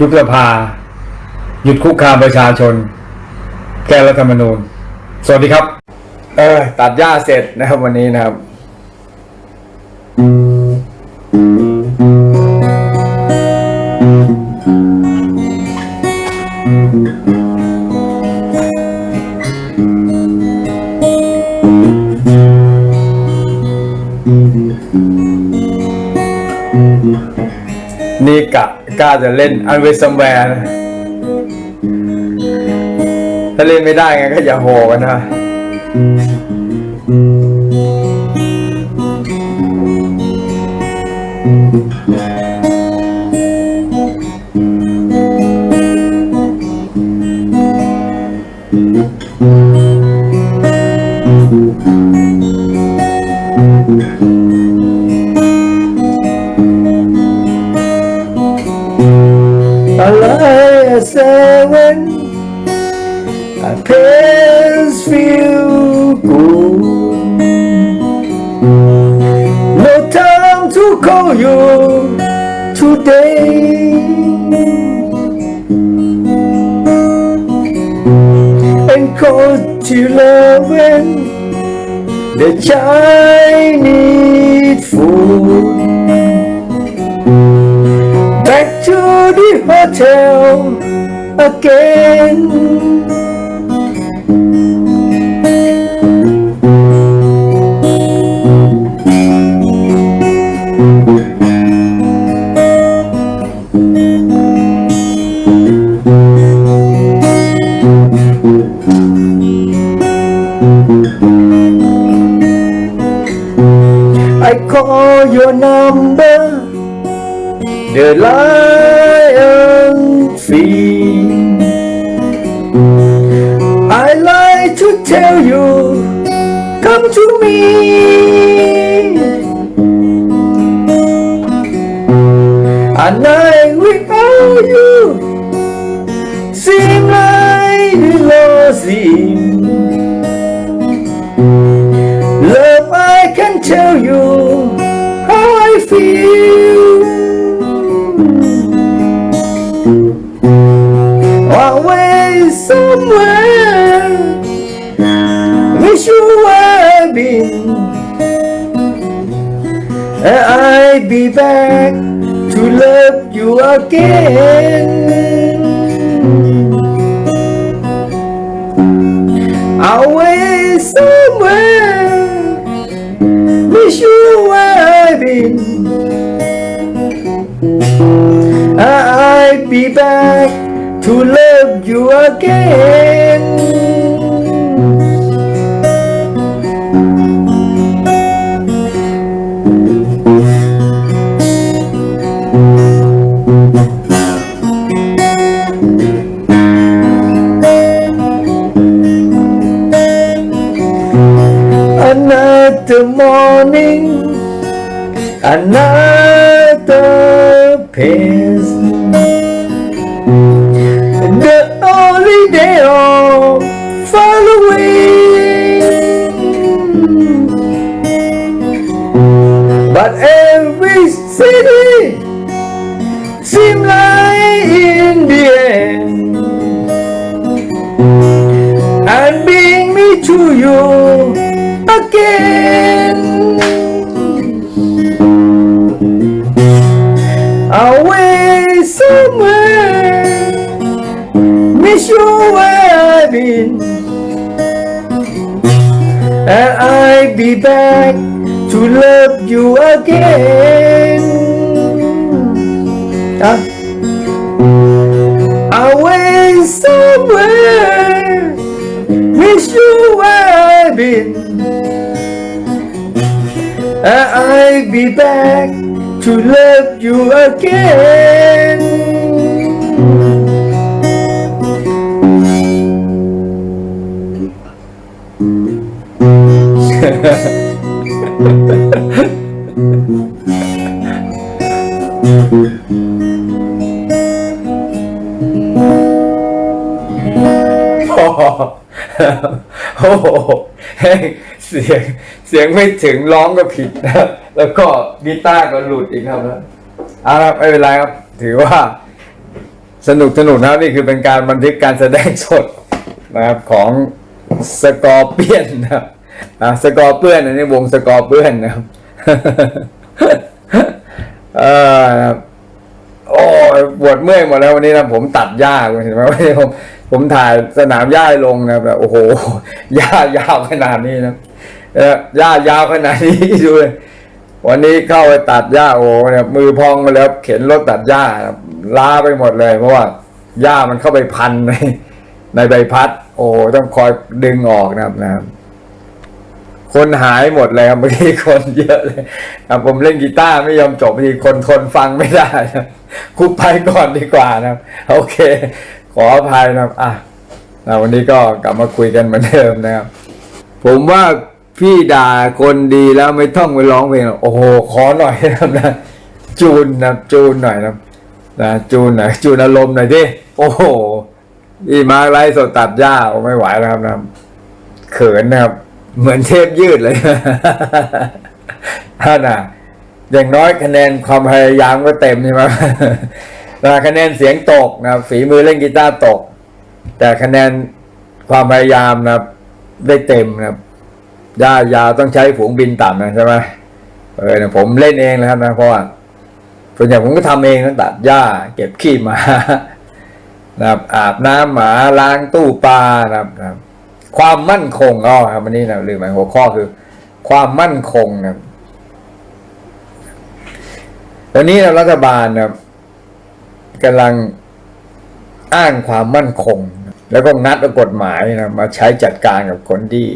ยุบสภา หยุดคุกคามประชาชน แก้รัฐธรรมนูญ สวัสดีครับ เออตัดหญ้าเสร็จนะครับวันนี้นะครับ นี่กะกล้าจะเล่นอันเวซัมแวร์ถ้าเล่นไม่ได้ไงก็อย่าโหกันนะ I lie seven I pace feel good No time to call you today. And call to loving the Chinese food to the hotel again. I call your number the lion come to me. A night without you seem like the lost. Love, I can tell you been. And I'll be back to love you again. Always somewhere, wish you had been. I'd be back to love you again. Seemed like in the end. And bring me to you again. away somewhere. Miss you where I've been. And I'll be back to love you again. I'll be back to love you again. พอโอ้โหเสียงเสียงไม่ถึงร้องก็ผิดนะแล้วก็กีตาร์ก็หลุดอีกครับนะเอาละไม่เป็นไรครับ ถือว่าสนุกสนุกนะนี่คือเป็นการบันทึกการแสดงสดนะครับของสกอร์เปียนนะครับสกอร์เปื้อนอันนี้วงสกอร์เปื้อนนะครับเออโอ้ปวดเมื่อยหมดแล้ววันนี้นะผมตัดหญ้าคุณเห็นไหมวันนี้ผม ผมถ่ายสนามหญ้าลงนะแบบโอ้โหหญ้ายาวขนาดนี้นะหญ้ายาวขนาดนี้ดูเลยวันนี้เข้าไปตัดหญ้าโอ้เนี่ยมือพองมาแล้วเข็นรถตัดหญ้าล้าไปหมดเลย เพราะว่าหญ้ามันเข้าไปพันในในใบพัด โอ้ต้องคอยดึงออกนะครับนะคนหายหมดเลยครับเมื่อกี้คนเยอะเลยผมเล่นกีตาร์ไม่ยอมจบบางทีคนทนฟังไม่ได้คุไปก่อนดีกว่านะครับโอเค ออภัยนะครับอะนะวันนี้ก็กลับมาคุยกันเหมือนเดิมนะครับ ผมว่าพี่ด่าคนดีแล้วไม่ต้องไปร้องเพลงโอ้โหขอหน่อยนะครับนะจูนนะจูนหน่อยนะนะจูนหน่อยจูนอารมณ์หน่อยดิโอ้โหพี่มาไลฟ์สดตัดหญ้าไม่ไหวแล้วครับนะเขินนะครับ เหมือนเทพยืดเลยท่านอะอย่างน้อยคะแนนความพยายามก็เต็มใช่ไหม คะแนนเสียงตกนะครับฝีมือเล่นกีตาร์ตก แต่คะแนนความพยายามนะครับ ได้เต็มนะครับย่ายาวต้องใช้ฝูงบินต่ำนะใช่ไหมเออผมเล่นเองนะครับนะเพราะว่าส่วนใหญ่ผมก็ทำเองนะตัดหญ้า เก็บขี้หมานะครับอาบน้ำหมาล้างตู้ปลานะครับนะความมั่นคงอ๋อครับวันนี้นะลืมไปหัวข้อคือ ความมั่นคงนะวันนี้นะรัฐบาลนะครับ กำลังอ้างความมั่นคง แล้วก็งัดกฎหมายนะมาใช้จัดการกับคนที่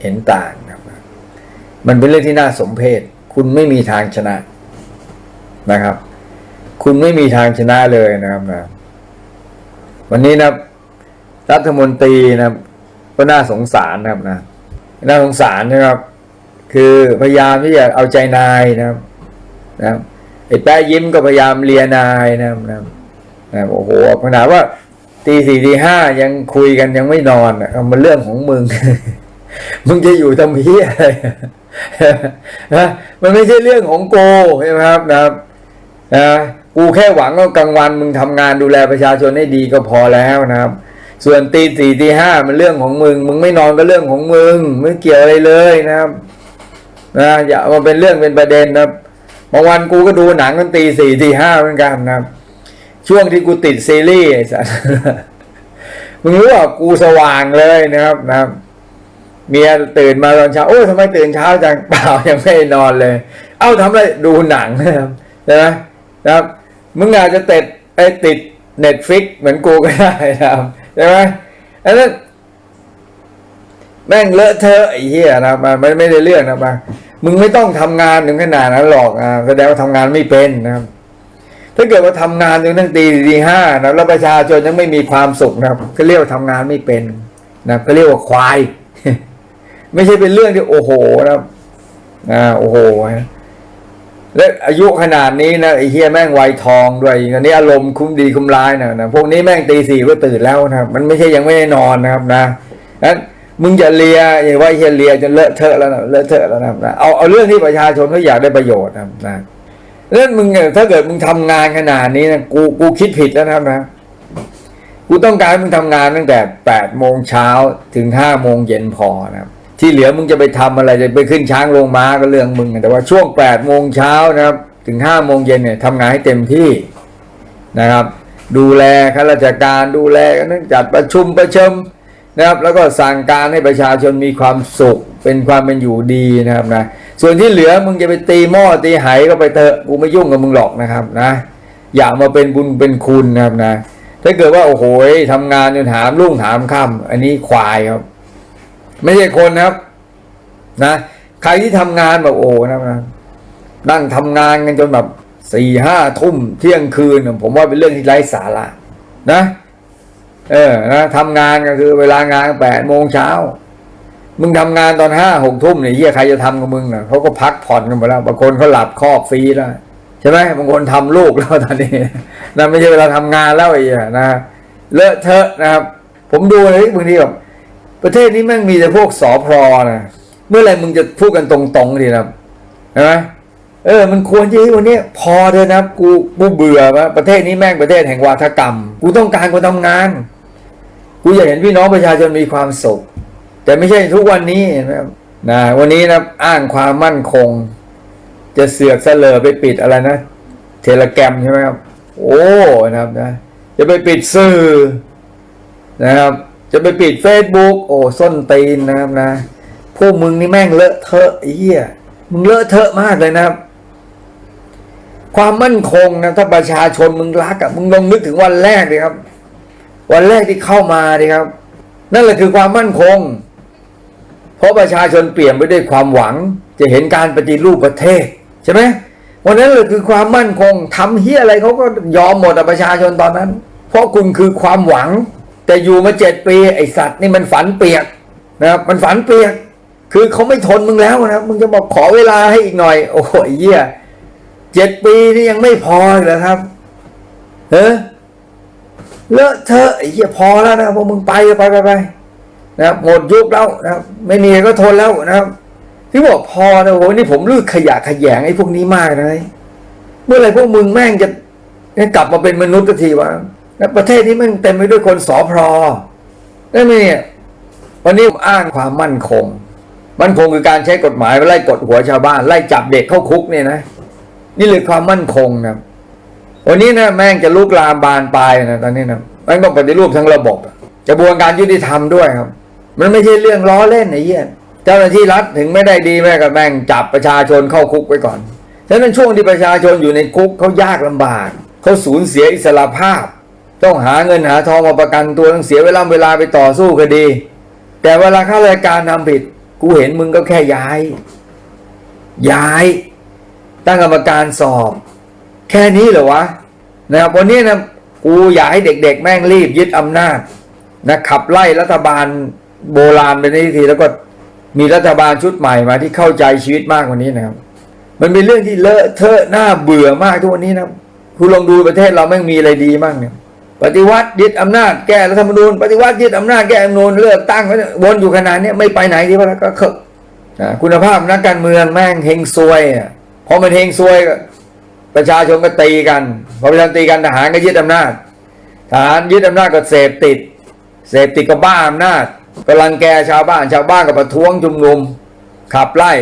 เห็นต่างนะมันเป็นเรื่องที่น่าสมเพชคุณไม่มีทางชนะนะครับ คุณไม่มีทางชนะเลยนะครับนะวันนี้นะรัฐมนตรีนะก็น่าสงสารนะครับนะน่าสงสารนะครับ คือพยายามที่จะเอาใจนายนะครับ นะไอ้แป้ยิ้มก็พยายามเลียนายนะครับนะครับ นะโอ้โหขนาดว่าตีสี่ตีห้ายังคุยกันยังไม่นอนอะมันเรื่องของมึง มึงจะอยู่ทำเพี้ยอะไรนะมันไม่ใช่เรื่องของโกใช่ไหมครับนะครับนะกูแค่หวังว่ากลางวันมึงทำงานดูแลประชาชนให้ดีก็พอแล้วนะครับ ส่วนตีสี่ตีห้ามันเรื่องของมึง มึงไม่นอนก็เรื่องของมึงไม่เกี่ยวอะไรเลยนะครับนะอย่ามาเป็นเรื่องเป็นประเด็นนะบบางวันกูก็ดูหนังกันตีสี่ตีห้าเหมือนกันนะครับ ช่วงที่กูติดซีรีส์ไอ้สัสมึงรู้ว่ากูสว่างเลยนะครับนะครับ เมียตื่นมาตอนเช้า โอ้ยทำไมตื่นเช้าจังเปล่ายังไม่นอนเลย เอ้าทำอะไรดูหนังนะครับใช่ไหมนะครับมึงอาจจะติดไอ้ติดเน็ตฟิกเหมือนกูก็ได้นะครับใช่ไหมอันนั้นแม่งเลอะเทอะไอ้เหี้ยนะมันไม่ไม่ได้เรื่องนะมามึงไม่ต้องทำงานถึงขนาดนั้นหรอกอ่าแสดงว่าทำงานไม่เป็นนะครับ ถ้าเกิดว่าทำงานจนตั้งตีตีห้านะแล้วประชาชนยังไม่มีความสุขนะครับก็เรียกว่าทำงานไม่เป็นนะก็เรียกว่าควาย ไม่ใช่เป็นเรื่องที่โอ้โหนะครับอ่าโอ้โหและอายุขนาดนี้นะไอ้เฮียแม่งวัยทองด้วยอันนี้อารมณ์คุ้มดีคุ้มร้ายนะนะพวกนี้แม่งตีสี่ก็ตื่นแล้วนะครับ มันไม่ใช่ยังไม่ได้นอนนะครับนะนั้นมึงจะเลียอย่าว่าเฮียเลียจนเลอะเทอะแล้วนะเลอะเทอะแล้วนะนะเอาเอาเรื่องที่ประชาชนเขาอยากได้ประโยชน์นะนะ แล้วมึงเนี่ยถ้าเกิดมึงทำงานขนาดนี้นะกูกูคิดผิดแล้วนะครับนะกูต้องการมึงทำงานตั้งแต่แปดโมงเช้าถึงห้าโมงเย็นพอนะครับที่เหลือมึงจะไปทำอะไรจะไปขึ้นช้างลงม้าก็เรื่องมึงแต่ว่าช่วงแปดโมงเช้านะครับ ถึงห้าโมงเย็นเนี่ยทำงานให้เต็มที่นะครับ ดูแลข้าราชการดูแลกันนั่งจัดประชุมประชุมนะครับ แล้วก็สั่งการให้ประชาชนมีความสุขเป็นความเป็นอยู่ดีนะครับนะ ส่วนที่เหลือมึงจะไปตีหม้อตีไหก็ไปเถอะกูไม่ยุ่งกับมึงหรอกนะครับนะ อย่ามาเป็นบุญเป็นคุณนะครับนะ ถ้าเกิดว่าโอ้โหทำงานจนถามรุ่งถามค่ำอันนี้ควายครับ ไม่ใช่คนนะครับ นะ ใครที่ทำงานแบบโอ้นะครับนะนั่งทำงานกันจนแบบสี่ห้าทุ่มเที่ยงคืน ผมว่าเป็นเรื่องที่ไร้สาระนะ เออนะทำงานก็คือเวลางานแปดโมงเช้า มึงทำงานตอนห้าหกทุ่มเนี่ยเฮียใครจะทำกับมึงน่ะเขาก็พักผ่อนกันหมดแล้วบางคนเขาหลับคอกฟรีแล้วใช่ไหมบางคนทำลูกแล้วตอนนี้นั่นไม่ใช่เวลาทำงานแล้วไอ้เหี้ยนะเลอะเทอะนะครับ ผมดูเลยบางทีแบบประเทศนี้แม่งมีแต่พวกสอพรนะเมื่อไหรมึงจะพูดกันตรงๆดีนะครับใช่ไหมเออ มันควรที่วันนี้พอเถอะนะกูกูเบื่อวะประเทศนี้แม่งประเทศแห่งวาทกรรม กูต้องการคนทำงาน กูอยากเห็นพี่น้องประชาชนมีความสุข แต่ไม่ใช่ทุกวันนี้นะครับนะวันนี้นะอ้างความมั่นคง จะเสือกเสลอไปปิดอะไรนะเทเลแกรมใช่ไหมครับ โอ้นะครับนะจะไปปิดสื่อนะครับ จะไปปิดเฟซบุ๊กโอ้ส้นตีนนะครับนะพวกมึงนี่แม่งเลอะเทอะไอ้เหี้ยมึงเลอะเทอะมากเลยนะครับ ความมั่นคงนะถ้าประชาชนมึงรักอะมึงลองนึกถึงวันแรกดิครับ วันแรกที่เข้ามาดิครับ นั่นแหละคือความมั่นคง เพราะประชาชนเปลี่ยนไปด้วยความหวัง จะเห็นการปฏิรูปประเทศใช่ไหมวันนั้นเลยคือความมั่นคงทำเฮียอะไรเขาก็ยอมหมดประชาชนตอนนั้น เพราะคุณคือความหวัง แต่อยู่มาเจ็ดปีไอสัตว์นี่มันฝันเปียกนะครับมันฝันเปียก คือเขาไม่ทนมึงแล้วนะมึงจะบอกขอเวลาให้อีกหน่อย โอ้โหเหี้ยเจ็ดปีนี่ยังไม่พอเหรอครับเฮ้เลอะเทอะไอ้เหี้ยพอแล้วนะพวกมึงไปไปไปไป นะครับหมดยุคแล้วนะครับไม่มีก็ทนแล้วนะครับ ที่บอกพอนะโอ้ยนี่ผมรู้สึกขยะขยงไอ้พวกนี้มากเลยเมื่อไหรพวกมึงแม่งจะกลับมาเป็นมนุษย์สักทีวะประเทศนี้มันเต็มไปด้วยคนสอพรนั่นไงเนี่ยวันนี้ผมอ้างความมั่นคง มั่นคงคือการใช้กฎหมายไปไล่กดหัวชาวบ้าน ไล่จับเด็กเข้าคุกเนี่ยนะ นี่เลยความมั่นคงนะวันนี้นะแม่งจะลุกลามบานปลายนะตอนนี้นะแม่งต้องปฏิรูปทั้งระบบอะกระบวนการยุติธรรมด้วยครับ มันไม่ใช่เรื่องล้อเล่นไอ้เหี้ยเจ้าหน้าที่รัฐถึงไม่ได้ดีแม่กับแม่งจับประชาชนเข้าคุกไว้ก่อนฉะนั้นช่วงที่ประชาชนอยู่ในคุกเขายากลำบากเขาสูญเสียอิสรภาพ ต้องหาเงินหาทองมาประกันตัวต้องเสียเวลาเวลาไปต่อสู้คดี แต่เวลาข้าราชการทำผิด กูเห็นมึงก็แค่ย้าย ย้าย ตั้งกรรมการสอบ แค่นี้เหรอวะนะครับวันนี้นะกูอยากให้เด็ก ๆ แม่งรีบยึดอำนาจนะขับไล่รัฐบาล โบราณไปในทีแล้วก็มีรัฐบาลชุดใหม่มาที่เข้าใจชีวิตมากกว่านี้นะครับ มันเป็นเรื่องที่เลอะเทอะน่าเบื่อมากทุกวันนี้นะคุณลองดูประเทศเราแม่งมีอะไรดีบ้างเนี่ยปฏิวัติยึดอำนาจแก้รัฐธรรมนูญปฏิวัติยึดอำนาจแก้รัฐธรรมนูญเลือกตั้งว้วนอยู่ขนาดนี้ไม่ไปไหนที่ว่าแล้วก็เคอะอ่าคุณภาพนักการเมืองแม่งเฮงซวยอะพอมันเฮงซวยประชาชนก็ตีกันพอประชาชนตีกันทหารก็ยึดอำนาจทหารยึดอำนาจก็เสพติด เสพติดก็บ้าอำนาจ กำลังแกชาวบ้านชาวบ้านก็ประท้วงชุมนุม ขับไล่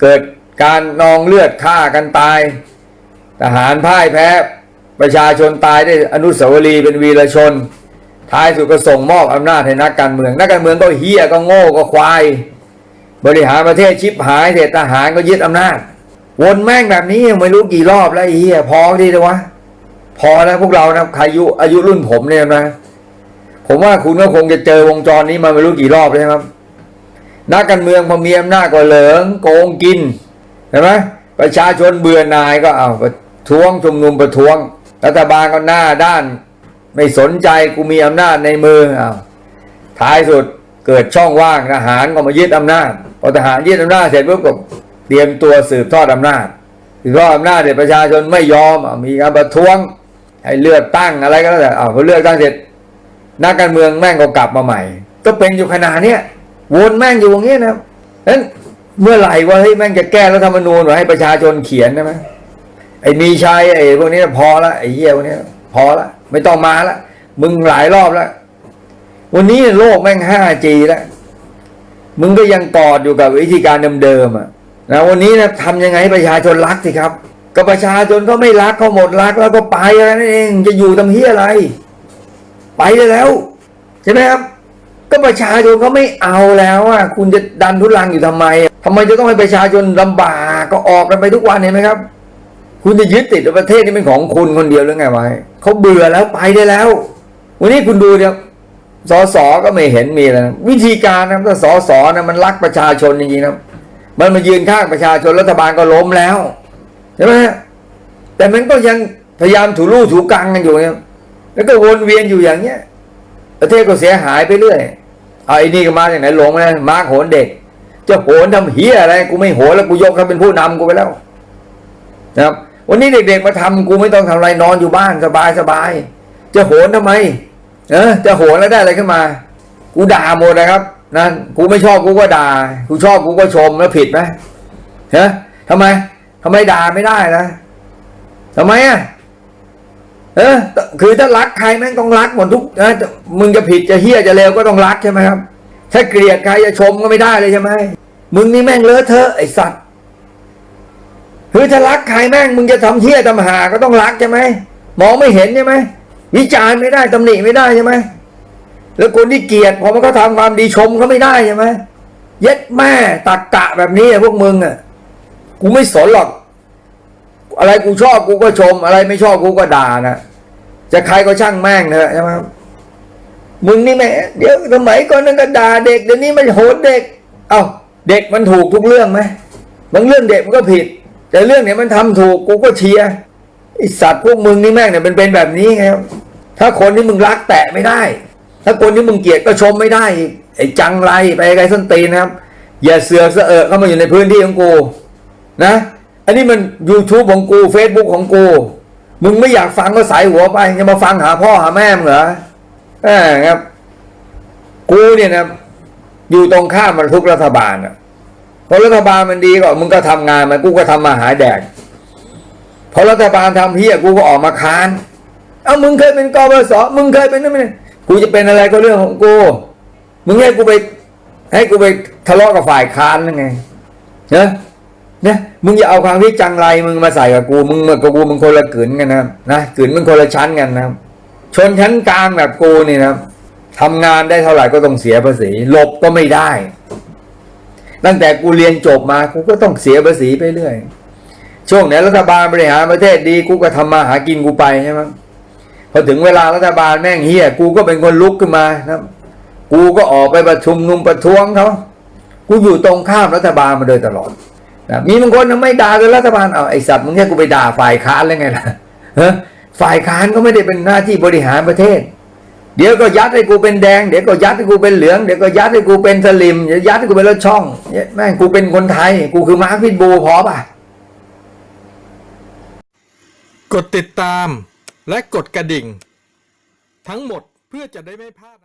เกิดการนองเลือดฆ่ากันตาย ทหารพ่ายแพ้ ประชาชนตายได้วยอนุสาวรีย์เป็นวีรชน ท้ายสุดก็ส่งมอบอำนาจให้นักการเมือง นักการเมืองก็เฮี้ยก็โง่ก็ควาย บริหารประเทศชิบหายเสร็จทหารก็ยึดอำนาจ วนแม่งแบบนี้ไม่รู้กี่รอบแล้วเฮี้ยพอทีเลยวะพอแล้วพวกเรานะใครอายุอายุรุ่นผมเนี่ยนะ ผมว่าคุณก็คงจะเจอวงจรนี้มาไม่รู้กี่รอบเลยครับ นักการเมืองพอมีอำนาจก็เหลิงโกงกินเห็นไหมประชาชนเบื่อหน่ายก็เอาประท้วงชุมนุมประท้วง รัฐบาลก็หน้าด้าน ไม่สนใจกูมีอำนาจในมือเอาท้ายสุดเกิดช่องว่างทหารก็มายึดอำนาจพอทหารยึดอำนาจเสร็จปุ๊บก็เตรียมตัวสืบทอดอำนาจสืบทอดอำนาจเด็ประชาชนไม่ยอมอมีการประท้วงให้เลือกตั้งอะไรก็แล้วแต่เอาพอเลือกตั้งเสร็จ นักการเมืองแม่งก็กลับมาใหม่ ก็เป็นอยู่ขนาดเนี้ยวนแม่งอยู่อย่างเงี้ยนะนั้นเมื่อไหร่ว่าเฮ้ยแม่งจะแก้รัฐธรรมนูญหรือให้ประชาชนเขียนได้ไหมไอ้มีชัยไอ้พวกนี้พอละไอ้เหี้ยพวกนี้พอละไม่ต้องมาละมึงหลายรอบแล้ว วันนี้โลกแม่ง 5G แล้วมึงก็ยังกอดอยู่กับวิธีการเดิมๆอะนะวันนี้นะทำยังไงให้ประชาชนรักสิครับ ก็ประชาชนก็ไม่รักเขาหมดรักแล้วก็ไปแล้วนั่นเองจะอยู่ทำเฮียอะไร ไปได้แล้วใช่ไหมครับ ก็ประชาชนเขาไม่เอาแล้วอะคุณจะดันทุลังอยู่ทำไมทำไมจะต้องให้ประชาชนลำบากก็ออกกันไปทุกวันเห็นไหมครับ คุณจะยึดติดประเทศนี้เป็นของคุณคนเดียวหรือไงวะเขาเบื่อแล้วไปได้แล้ว วันนี้คุณดูเนี่ยสสก็ไม่เห็นมีแล้ววิธีการนะถ้าสสนะมันรักประชาชนจริงๆนะมันมายืนข้างประชาชนรัฐบาลก็ล้มแล้วใช่ไหมแต่มันก็ยังพยายามถูลู่ถูกังกันอยู่เนี่ย แล้วก็วนเวียนอยู่อย่างเนี้ย ประเทศก็เสียหายไปเรื่อยเอาไอ้นี่ก็มาจากไหนหลงนะมาโหนเด็ก จะโหนทำเฮียอะไร กูไม่โหนแล้วกูยกเขาเป็นผู้นำกูไปแล้ว นะครับ วันนี้เด็กๆมาทำกูไม่ต้องทำอะไรนอนอยู่บ้านสบายสบายๆจะโหนทำไม เออจะโหนแล้วได้อะไรขึ้นมา กูด่าหมดนะครับนะกูไม่ชอบกูก็ด่า กูชอบกูก็ชมแล้วผิดไหมฮะทำไมทำไมด่าไม่ได้นะทำไมอะ เออคือถ้ารักใครแม่งต้องรักหมดทุกนะมึงจะผิดจะเฮี้ยจะเลวก็ต้องรักใช่ไหมครับ ถ้าเกลียดใครจะชมก็ไม่ได้เลยใช่ไหมมึงนี่แม่งเลอะเทอะไอสัตว์คือถ้ารักใครแม่งมึงจะทำเฮี้ยทำหาก็ต้องรักใช่ไหมมองไม่เห็นใช่ไหมวิจารณ์ไม่ได้ตำหนิไม่ได้ใช่ไหมแล้วคนที่เกลียดพอมันก็ทำความดีชมเขาไม่ได้ใช่ไหมเย็ดแม่ตักกะแบบนี้อพวกมึงอะกูไม่สนหรอก อะไรกูชอบกูก็ชม อะไรไม่ชอบกูก็ด่านะจะใครก็ช่างแม่งเถอะใช่ไหมมึงนี่แม่เดี๋ยวสมัยก่อนนั่นก็ด่าเด็กเดี๋ยวนี้มันโหดเด็ก เอ้าเด็กมันถูกทุกเรื่องไหมบางเรื่องเด็กมันก็ผิด แต่เรื่องเนี้ยมันทำถูกกูก็เชียร์ไอสัตว์พวกมึงนี่แม่งเนี่ยเป็นเป็นแบบนี้ไงครับถ้าคนที่มึงรักแตะไม่ได้ ถ้าคนที่มึงเกลียดก็ชมไม่ได้อีกไอ้จังไรไปไกลส้นตีนนะครับ อย่าเสือกเสอเอะเข้ามาอยู่ในพื้นที่ของกูนะ อันนี้มัน YouTube ของกู Facebook ของกู มึงไม่อยากฟังก็ใส่หัวไปจะมาฟังหาพ่อหาแม่มึงเหรอเออครับ กูเนี่ยนะอยู่ตรงข้ามมันทุกรัฐบาลอะพอรัฐบาลมันดีก็มึงก็ทำงานมันกูก็ทำมาหาแดกพอรัฐบาลทำเพี้ยกูก็ออกมาค้านเอามึงเคยเป็นกบสมึงเคยเป็นนั่นไม่กูจะเป็นอะไรก็เรื่องของกู มึงให้กูไป ให้กูไปทะเลาะกับฝ่ายค้านยังไงเนอะ นี่ยมึงอย่าเอาความที่จังไรมึงมาใส่กับกู มึงกับกูมึงคนละกลืนกันนะนะกลืนมึงคนละชั้นกันนะชนชั้นกลางแบบกูนี่นะทำงานได้เท่าไหร่ก็ต้องเสียภาษีหลบก็ไม่ได้ ตั้งแต่กูเรียนจบมากูก็ต้องเสียภาษีไปเรื่อย ช่วงไหนรัฐบาลบริหารประเทศดีกูก็ทำมาหากินกูไปใช่ไหมพอถึงเวลารัฐบาลแม่งเฮียกูก็เป็นคนลุกขึ้นมานะกูก็ออกไปประชุมนุมประท้วงเขากูอยู่ตรงข้ามรัฐบาลมาโดยตลอด นะมีบางคนนะไม่ด่าเลยรัฐบาลเอาไอสัตว์มึงแค่กูไปด่าฝ่ายค้านแล้วไงล่ะฮะฝ่ายค้านก็ไม่ได้เป็นหน้าที่บริหารประเทศ เดี๋ยวก็ยัดให้กูเป็นแดง เดี๋ยวก็ยัดให้กูเป็นเหลือง เดี๋ยวก็ยัดให้กูเป็นสลิมเดี๋ยวยัดให้กูเป็นรถช่องเนี่ยแม่งกูเป็นคนไทย กูคือมาร์คพิทบูพอป่ะ กดติดตามและกดกระดิ่ง ทั้งหมดเพื่อจะได้ไม่พลาด